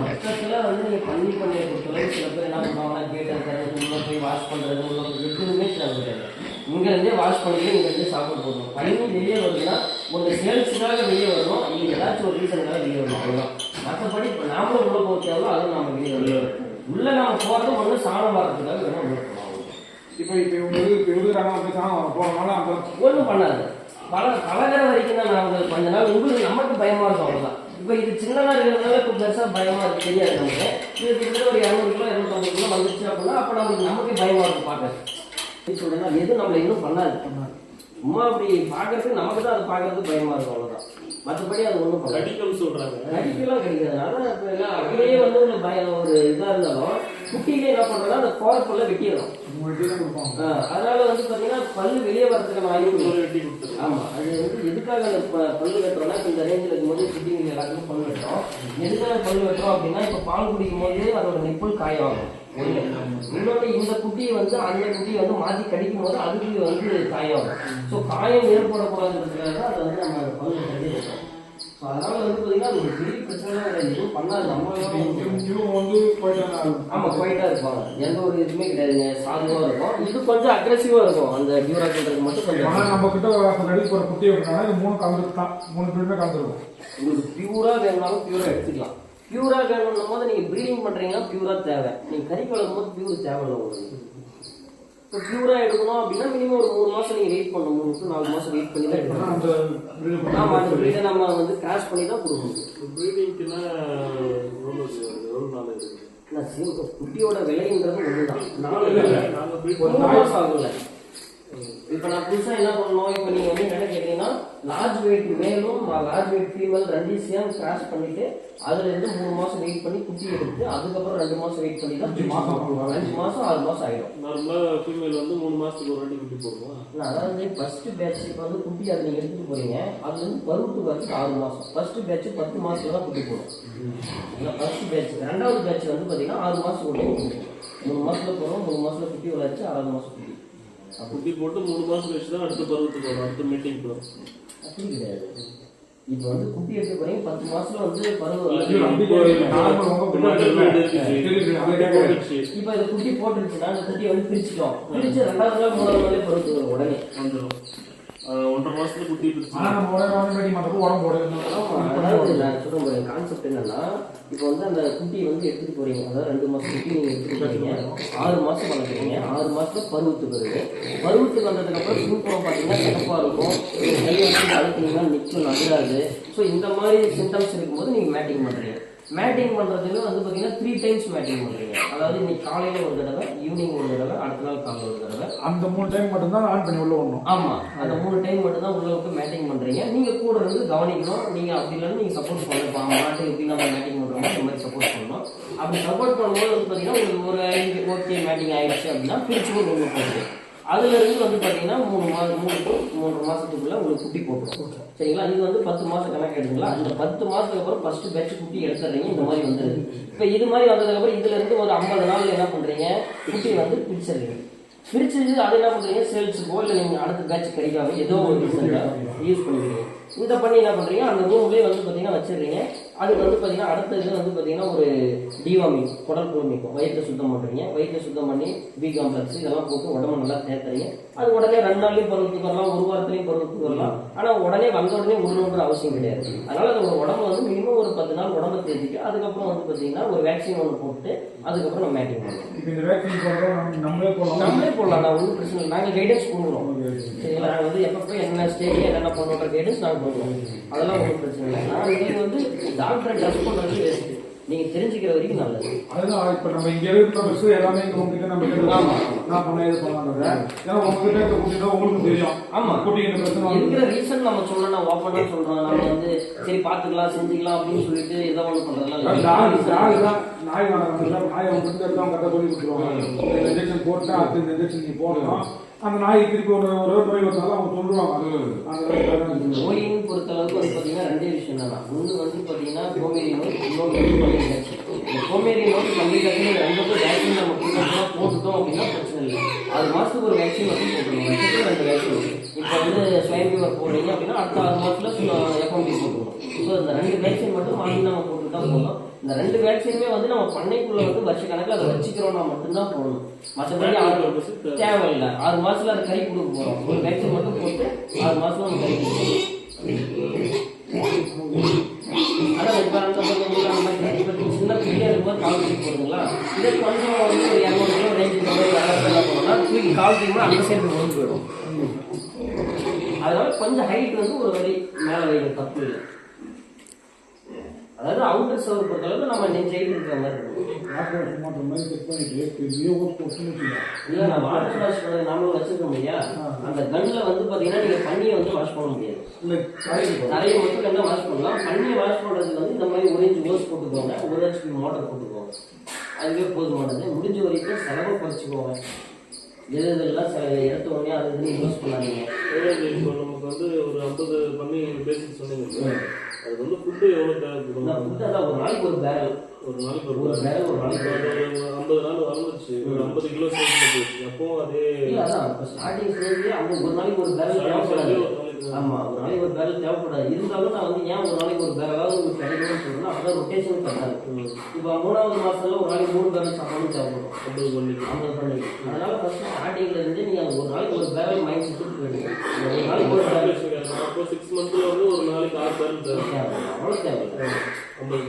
மொத்தத்தில் வந்து நீங்கள் பண்ணி பண்ணி பொறுத்தளவு சில பேர் என்ன பண்ணுவாங்கன்னா கேட் இருக்கிறது உள்ள போய் வாஷ் பண்ணுறது உள்ள போய் எதுவுமே தேவை கிடையாது இங்கேருந்தே வாஷ் பண்ணிட்டு இங்கேருந்து சாப்பாடு போடணும். பண்ணி வெளியே வருதுன்னா ஒரு சேல்ஸுக்காக வெளியே வரணும் இல்லை ஏதாச்சும் ஒரு ரீசனுக்காக வெளியே வரணும். அவ்வளோதான் மற்றபடி இப்போ நாமளும் உள்ள போக தேவை அதுவும் நாம வெளியே வரணும். உள்ளே நாம போகிறது ஒன்று சாணம் வர்றதுக்காக வேணும் உள்ள போகணும் இப்போ இப்போ இவங்க இப்போ எழுதுறாங்க அப்படி சாணம் போகிறனால அந்த ஒன்றும் பண்ணாது. பல பழகிற வரைக்கும் தான் நாங்கள் கொஞ்ச நாள் உங்களுக்கு நமக்கு பயமா இருக்கும் அவ்வளோதான் இப்போ இது சின்னதாக இருக்கிறதுனால இப்போ பெருசாக பயமா இருக்கு தெரியாது நமக்கு. இது கிட்டத்தட்ட ஒரு இரநூறு கிலோ இரநூத்தம்பது கிலோ வந்துருச்சு அப்படின்னா அப்போ நமக்கு நமக்கு பயமா இருக்கும் பார்க்க சொல்றேன்னா அது எதுவும் நம்மளை இன்னும் பண்ணாது. சும்மா அப்படி பார்க்கறதுக்கு நமக்கு தான் அது பார்க்கறதுக்கு பயமா இருக்கும் அவ்வளோதான் மற்றபடி அது ஒன்றும் பண்ணாது கடிக்கல் சொல்றாங்க. நடிக்கலாம் கிடைக்காதுனால இப்போ எல்லாம் அப்படியே வந்து ஒரு பயம் ஒரு இதாக இருந்தாலும் குட்டியிலே என்ன பண்ணுறோம்னா அந்த கோரப்பல்ல வெட்டிடுறோம் உங்க வெட்டி தான் கொடுப்பாங்க? ஆ, அதனால வந்து பார்த்தீங்கன்னா பல்லு வெளியே வரதுக்கான வாய்ப்பு ஒரு வெட்டி கொடுத்துருங்க ஆமா. அது வந்து எதுக்காக அந்த பல்லு வெட்டுறோம்னா இப்ப இந்த ரேஞ்சில் இருக்கும்போது குட்டிங்க எல்லாத்துக்கும் பல்லு வெட்டுறோம். எதுக்காக பல்லு வெட்டுறோம் அப்படின்னா இப்ப பால் குடிக்கும் போது அதோட நிப்புள் காயாகும் இன்னொன்று இந்த குட்டியை வந்து அந்த குட்டியை வந்து மாத்தி கடிக்கும் போது அதுக்கு வந்து காயாகும் ஸோ காயம் ஏற்படக்கூடாதுன்றதுக்காக தான் அதை வந்து நம்ம பல்லு கட்டி ஸோ அதனால வந்து பார்த்தீங்கன்னா அது ஒரு பெரிய பிரச்சனை கிடையாது எதுவும் பண்ணாது. நம்ம இவங்க வந்து போயிட்டாங்க. ஆமா குவைட்டா இருப்பாங்க. எந்த ஒரு இதுவுமே கிடையாதுங்க. சாதுவா இருக்கும். இது கொஞ்சம் அக்ரெசிவா இருக்கும். அந்த டியூராக்கள் மட்டும் கொஞ்சம் ஆனால் நம்ம கிட்ட போகிற குட்டியை விட்டாங்க இது மூணு கலந்து தான் மூணு பேருமே கலந்துருக்கும். உங்களுக்கு பியூரா வேணும்னாலும் பியூரா எடுத்துக்கலாம். பியூரா வேணும்னும் போது நீங்க ப்ரீடிங் பண்றீங்கன்னா பியூரா தேவை. நீங்க கறி வளர்க்கும் போது பியூர் தேவையில்லை உங்களுக்கு. இப்போ பியூரா எடுக்கணும் அப்படின்னா மினிமம் ஒரு மூணு மாசம் நீங்க வெயிட் பண்ணணும். மூணு நாலு மாசம் வெயிட் பண்ணி தான் எடுக்கணும். அந்த breed பண்ணி- ஆமா அந்த breed-அ நம்ம வந்து கிராஷ் பண்ணி தான் கொடுக்கணும். ப்ரீடிங்க்குன்னா குட்டியோட விலைன்றது நாலு இல்லை நாங்க breed ஒரு மூணு மாசம் ஆகும்ல இப்போ நான் புதுசா என்ன பண்ணணும்? இப்போ நீங்க வந்து என்ன கேட்டீங்கன்னா லார்ஜ் வெயிட் மேலும் லார்ஜ் வெயிட் ஃபீமேல் ரெண்டையும் சேர்ந்து கிராஷ் பண்ணிட்டு அதுல இருந்து மூணு மாசம் வெயிட் பண்ணி குட்டி எடுத்து அதுக்கப்புறம் ரெண்டு மாசம் வெயிட் பண்ணி தான் ஆகும். அஞ்சு மாசம் ஆறு மாசம் ஆயிடும். நார்மலாக ஃபீமேல் வந்து மூணு மாசத்துக்கு ஒரு வாட்டி குட்டி நான் அதாவது ஃபர்ஸ்ட் பேட்ச் இப்போ வந்து குட்டி அதை நீங்க எடுத்துட்டு போறீங்க. அதுல இருந்து பருவத்துக்கு வரதுக்கு ஆறு மாசம். ஃபர்ஸ்ட் பேட்ச் பத்து மாசத்துல தான் குட்டி போடும். இல்லை ஃபர்ஸ்ட் பேட்ச் ரெண்டாவது பேட்ச் வந்து பாத்தீங்கன்னா ஆறு மாசம் குட்டி மூணு மாசத்துல போறோம் மூணு மாசத்துல குட்டி வளர்ச்சி ஆறாவது மாசம் குட்டி. குட்டி போட்டு மூணு மாசம் கழிச்சு தான் அடுத்த பருவத்துக்கு வரும் அடுத்த மீட்டிங் வரும். அப்படி கிடையாது. இப்போ வந்து குட்டி எடுத்து போறீங்க பத்து மாசத்துல வந்து பருவ ஐயோ, அப்படி கிடையாது. நார்மல் உங்க பின்னாடி இல்லை. தெரியுது, அதை கேட்கறேன். போட்டுச்சு இப்போ இந்த குட்டி போட்டுருச்சுன்னா அந்த குட்டியை வந்து பிரிச்சுட்டோம். பிரிச்சு ரெண்டாவது நாள் மூணாவது நாளே பருவத்துக்கு வரும் உடனே. வந்துடும் ஒன்றரை மாசத்துல குட்டி வந்து போறேன் கான்செப்ட் என்னன்னா இப்போ வந்து அந்த குட்டி வந்து எடுத்துட்டு போறீங்க. அதாவது ரெண்டு மாசம் குட்டி நீங்க எடுத்துட்டு போறீங்க. ஆறு மாசம் வளர்க்குறீங்க. ஆறு மாசத்துல பருவத்துக்கு வருது. பருவத்துக்கு வந்ததுக்கு அப்புறம் சிம்டம் பாத்தீங்கன்னா சிறப்பா இருக்கும். கையை வச்சு அழுத்தினீங்கன்னா ஸோ இந்த மாதிரி சிம்டம்ஸ் இருக்கும்போது நீங்க மேட்டிங் பண்றீங்க. மேட்டிங் பண்றதுல வந்து பாத்தீங்கன்னா த்ரீ டைம்ஸ் மேட்டிங் பண்றீங்க. அதாவது இன்னைக்கு காலையில ஒரு தடவை ஈவினிங் ஒரு தடவை அடுத்த நாள் காலையில ஒரு தடவை. அந்த மூணு டைம் மட்டும்தான் ஆன் பண்ணி உள்ள விடணும் ஆமா. அந்த மூணு டைம் மட்டும் தான் உள்ளவுக்கு மேட்டிங் பண்றீங்க. நீங்க கூட இருந்து கவனிக்கணும். நீங்க அப்படி இல்லைன்னு நீங்க சப்போர்ட் பண்ணலாம் மாட்டு எப்படி நம்ம மேட்டிங் பண்றோமோ அந்த மாதிரி சப்போர்ட் பண்ணணும். அப்படி சப்போர்ட் பண்ணும்போது வந்து பாத்தீங்கன்னா உங்களுக்கு ஒரு ஓகே மேட்டிங் ஆயிடுச்சு அப்படின்னா பிரிச்சு கொண்டு உள்ள போகுது. அதுல இருந்து வந்து பாத்தீங்கன்னா மூணு மாதம் மூணு to மூன்றரை மாசத்துக்குள்ள உங்களுக்கு குட்டி போட்டுரும். சரிங்களா? இது வந்து பத்து மாசம் கணக்கு எடுங்களா இந்த பத்து மாசத்துக்கு அப்புறம் ஃபர்ஸ்ட் பேட்ச் குட்டி எடுத்துறீங்க இந்த மாதிரி வந்துருது. இப்ப இது மாதிரி வந்ததுக்கு அப்புறம் இதுல இருந்து ஒரு ஐம்பது நாள்ல என்ன பண்றீங்க? குட்டி வந்து பிரிச்சிடுறீங்க பிரிச்சு அது என்ன பண்றீங்க? சேல்ஸுக்கோ இல்லை நீங்க அடுத்த பேட்ச் கிடைக்காம ஏதோ ஒரு ரீசன்ல யூஸ் பண்ணுவீங்க இந்த பண்ணி என்ன பண்றீங்க? அந்த ரூம்லயே வந்து பாத்தீங்கன்னா வச்சிடுறீங்க. அதுக்கு வந்து பார்த்தீங்கன்னா அடுத்த இது வந்து பார்த்தீங்கன்னா ஒரு டிவாமிங் குடல் குழம்பிக்கும் வயிற்றை சுத்தம் பண்ணுறீங்க வயிற்றை சுத்தம் பண்ணி பி காம்ப்ளெக்ஸ் இதெல்லாம் போட்டு உடம்பு நல்லா தேத்துறீங்க அது உடனே ரெண்டு நாள்லையும் பருவத்துக்கு வரலாம் ஒரு வாரத்துலையும் பருவத்துக்கு வரலாம். ஆனால் உடனே வந்த உடனே உருணுன்ற அவசியம் கிடையாது. அதனால அது ஒரு உடம்பு வந்து மினிமம் ஒரு பத்து நாள் உடம்பு தேத்திட்டு அதுக்கப்புறம் வந்து பார்த்தீங்கன்னா ஒரு வேக்சின் ஒன்று போட்டு அதுக்கப்புறம் நம்ம மேட்டிங் பண்ணுவோம் இப்போ இந்த வேக்சின் போடுறோம் நம்ம நம்மளே போடலாம்? நம்மளே போடலாம் நான் ஒன்றும் பிரச்சனை இல்லை. நாங்கள் கைடன்ஸ் கொடுக்குறோம். சரிங்களா? நாங்கள் வந்து எப்பப்போ என்ன ஸ்டேஜ் என்னென்ன பண்ணுவோன்ற கைடன்ஸ் நாங்கள் பண்ணுவோம் அதெல்லாம் ஒன்றும் பிரச்சனை இல்லை. நான் நீங்கள் வந்து டாக்டரை டச் பண்ணுறது வேஸ்ட்டு நீங்கள் தெரிஞ்சுக்கிற வரைக்கும் நல்லது. அதுதான் இப்போ நம்ம இங்க இருக்கிற பஸ் எல்லாமே இங்க உங்ககிட்ட நம்ம ஆமா. நான் பண்ண இது பண்ணாங்க ஏன்னா உங்ககிட்ட இருக்க குட்டி தான் உங்களுக்கு தெரியும். ஆமா. குட்டி இந்த பிரச்சனை இருக்கிற வந்து ரீசன் நம்ம சொல்லணும் நான் ஓப்பனாக சொல்கிறோம் நம்ம வந்து சரி பார்த்துக்கலாம் செஞ்சுக்கலாம் அப்படின்னு சொல்லிட்டு ஏதோ ஒன்று பண்ணுறதுலாம் டாக் டாக் தான். நாய் வளர்க்கணும்ல நாய் இருக்கவங்க கரெக்டாக சொல்லி கொடுத்துருவாங்க. இன்ஜெக்ஷன் போட்டா அடுத்து இன்ஜெக்ஷன் நீ போடணும். அந்த நாய் திருப்பி ஒரு ஒரு நோய் வந்தாலும் அவங்க சொல்லுவாங்க அந்த நோய் தான் இருக்கு. நோயின்னு பொறுத்தளவுக்கு வந்து பார்த்தீங்கன்னா ரெண்டே விஷயம் தான். ஒன்று வந்து பார்த்தீங்கன்னா கோமேரி நோய் இன்னொன்று பள்ளி காய்ச்சல் இந்த கோமேரி நோய் பள்ளி ரெண்டுக்கும் வேக்சின் நம்ம கொடுத்தோம் போட்டுட்டோம் அப்படின்னா பிரச்சனை இல்லை. ஆறு மாதத்துக்கு ஒரு வேக்சின் வந்து போட்டுருவோம் வருஷத்துக்கு ரெண்டு வேக்சின் இப்போ வந்து ஸ்வைன் ஃபீவர் போடுறீங்க அப்படின்னா அடுத்த ஆறு மாதத்தில் எஃப்எம்பி போட்டுருவோம் ஸோ இந்த ரெண்டு வேக்சின் மட்டும் வாங்கி நம்ம போட்டுட்டா போதும் இந்த ரெண்டு வேக்சினுமே வந்து நம்ம பண்ணைக்குள்ள வந்து வருஷ கணக்கில் அதை வச்சுக்கிறோம்னா மட்டும்தான் போகணும் மற்றபடி ஆறு தேவையில்லை. ஆறு மாசத்துல அது கறி கொடுக்க போறோம். ஒரு வேக்சின் மட்டும் போட்டு ஆறு மாசத்துல நம்ம கறி கொடுக்கணும் அதான் இப்ப அந்த சின்ன குட்டியா இருக்கும்போது கால் தூக்கி போடுங்களா இதே கொஞ்சம் வந்து ஒரு இரநூறு கிலோ ரேஞ்சு போனோம்னா தூக்கி கால் தூக்கி அந்த சைடு போயிடும். அதனால கொஞ்சம் ஹைட் வந்து ஒரு வழி மேல வைக்க தப்பு இல்லை. அதாவது அவுட்டர் சவர் பொறுத்தளவுக்கு நம்ம நெஞ்சு ஹைட் இருக்கிற மாதிரி இருக்கும். டாக்டர் மாதிரி செக் பண்ணிட்டு பெரிய ஒரு கொஸ்டின் நான் வாட்டர் வாஷ் பண்ண நாமளும் வச்சுருக்கோம் இல்லையா? அந்த கண்ணில் வந்து பார்த்தீங்கன்னா நீங்கள் பண்ணியை வந்து வாஷ் பண்ண முடியாது. இல்லை நிறைய மட்டும் கண்ணை வாஷ் பண்ணலாம். பண்ணியை வாஷ் பண்ணுறதுக்கு வந்து இந்த மாதிரி ஒரேஞ்சு ஓஸ் போட்டுக்கோங்க. ஒரு ஹெச்பி மோட்டர் போட்டுக்கோங்க. அதுவே போதுமானது. முடிஞ்ச வரைக்கும் செலவை குறைச்சிக்கோங்க. எது இதெல்லாம் சில எடுத்த உடனே அது யூஸ் பண்ணாதீங்க. இப்போ நமக்கு வந்து ஒரு ஐம்பது பண்ணி பேசிட்டு சொன்னீங்க. அது வந்து ஃபுட்டு எவ்வளோ தேவைப்படும் நான் ஃபுட் அதான் ஒரு நாளைக்கு ஒரு பேரல் ஒரு நாளைக்கு ஒரு பேரல் ஒரு நாளைக்கு ஒரு ஐம்பது நாள் வளர்ந்துச்சு ஒரு ஐம்பது கிலோ சேர்த்து போச்சு அப்போ அதே அதான். இப்போ ஸ்டார்டிங் ஸ்டேஜ்லேயே அவங்க ஒரு நாளைக்கு ஒரு பேரல் தேவைப்படாது. ஒரு நாளைக்கு ஆமா ஒரு நாளைக்கு ஒரு பேரல் தேவைப்படாது. இருந்தாலும் நான் வந்து ஏன் ஒரு நாளைக்கு ஒரு பேரலாவது உங்களுக்கு கிடைக்கணும்னு சொல்றேன்னா அப்பதான் ரொட்டேஷன் இருக்கும் இப்போ மூணாவது மாசத்துல ஒரு நாளைக்கு மூணு பேரல் சாப்பிடணும் தேவைப்படும். ஐம்பது பண்ணிக்கலாம் ஐம்பது பண்ணி. அதனால ஃபர்ஸ்ட் ஸ்டார்டிங்ல இருந்து நீங்க ஒரு நாளைக்கு ஒரு பேரல் மைண்ட் செட் போயிடுங்க. ஒரு நாளைக்கு ஒரு பேரல் அப்போ சிக்ஸ் மந்த்ல வந்து ஒரு நாளைக்கு ஆறு பேர் தேவை அவ்வளோ தேவையில்லை ஐம்பது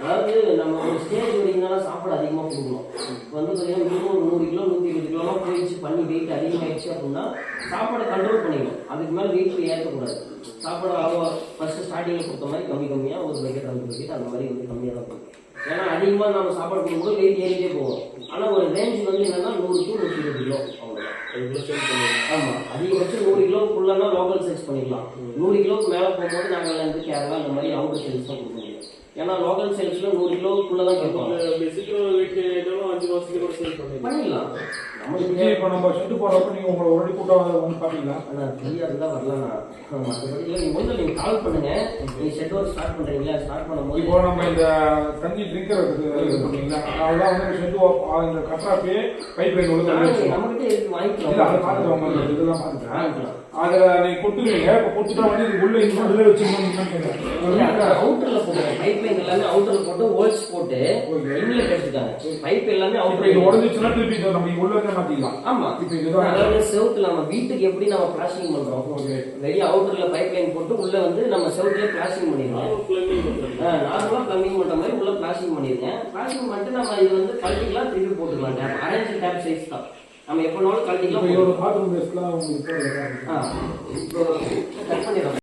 அதாவது நம்ம ஒரு ஸ்டேஜ் வரைக்கும் சாப்பாடு அதிகமாக கொடுக்கணும். இப்போ வந்து பார்த்தீங்கன்னா மினிமம் ஒரு நூறு கிலோ நூற்றி இருபது கிலோலாம் போயிடுச்சு. பண்ணி வெயிட் அதிகமாகிடுச்சு அப்படின்னா சாப்பாடை கண்ட்ரோல் பண்ணிக்கணும். அதுக்கு மேலே வெயிட் ஏற்றக்கூடாது சாப்பாடு அளவு ஃபர்ஸ்ட் ஸ்டார்டிங்கில் கொடுத்த மாதிரி கம்மி கம்மியாக ஒரு பக்கெட் ரெண்டு பக்கெட் அந்த மாதிரி வந்து கம்மியாக தான் கொடுக்கணும். ஏன்னா அதிகமாக நம்ம சாப்பாடு கொடுக்கும்போது வெயிட் ஏறிட்டே போகும். ஆனால் ஒரு ரேஞ்ச் வந்து என்னன்னா நூறு டு நூற்றி இருபது கிலோ அவ்வளோதான் அதுக்குள்ள சேர்த்து பண்ணிக்கலாம் ஆமா. அதிகபட்சம் நூறு கிலோக்குள்ளனா லோக்கல் சைஸ் பண்ணிக்கலாம் நூறு கிலோக்கு மேல போகும்போது நாகாலாந்து கேரளா இந்த மாதிரி அவுட்டர் சைஸ் தான் கொடுக்க முடியும். ஏன்னா லோக்கல் சைஸ்ல நூறு கிலோக்குள்ள தான் கேட்பாங்க. ஏறிட்டாலும் அஞ்சு மாசத்துக்கு கூட சேல் பண்ணிக்கலாம் பண்ணிடலாம். விஜய் இப்போ நம்ம சுட்டு போறப்ப நீங்க உங்களை ஒரு கூட்டம் வந்து ஆனா ஃப்ரீயா இருந்தா வரலாம் மற்றபடி இல்லை. நீங்க முதல்ல நீங்க கால் பண்ணுங்க. நீங்க ஷெட் ஒர்க் ஸ்டார்ட் பண்றீங்களா? ஸ்டார்ட் பண்ணும்போது இப்போ நம்ம இந்த தண்ணி ட்ரிங்கர் இது பண்ணீங்களா அதெல்லாம் வந்து ஷெட்டு இந்த கட்டாப்பே பைப் லைன் நாளைக்கு நம்மகிட்ட வாங்கிக்கலாம்? வாங்க இதெல்லாம் பார்த்துட்டேன் அதுல நீங்க கொடுத்துருவீங்க. இப்போ கொடுத்துட்டா வந்து உள்ள கேட்குறேன் அவுட்டர்ல போடுங்க பைப் லைன் எல்லாமே அவுட்டர்ல போட்டு ஹோல்ஸ் போட்டு இன்லெட் எடுத்துட்டாங்க பைப் எல்லாமே இது அவுட்டர் திருப்பி இதை நம்ம உள்ள இருந்தே மாத்திக்கலாம். ஆமா. இப்போ இதுதான் அதாவது செவுத்துல நம்ம வீட்டுக்கு எப்படி நம்ம பிளாஸ்டிங் பண்றோம்? வெளிய அவுட்டர்ல பைப் லைன் போட்டு உள்ள வந்து நம்ம செவுத்துல பிளாஸ்டிங் பண்ணுறது நார்மலா பிளம்பிங் பண்ற மாதிரி. உள்ள பிளாஸ்டிங் பண்ணிருக்கேன் பிளாஸ்டிங் பண்ணிட்டு நம்ம இது வந்து கழட்டிக்கலாம் திருப்பி போட்டுக்கலாம். அரேஞ்ச் டேப் சைஸ் தான். நம்ம எப்பனாலும் கழட்டிக்கலாம். பாத்ரூம் வேஸ்ட்லாம் உங்களுக்கு இப்போ கட் பண்ணிடுறோம்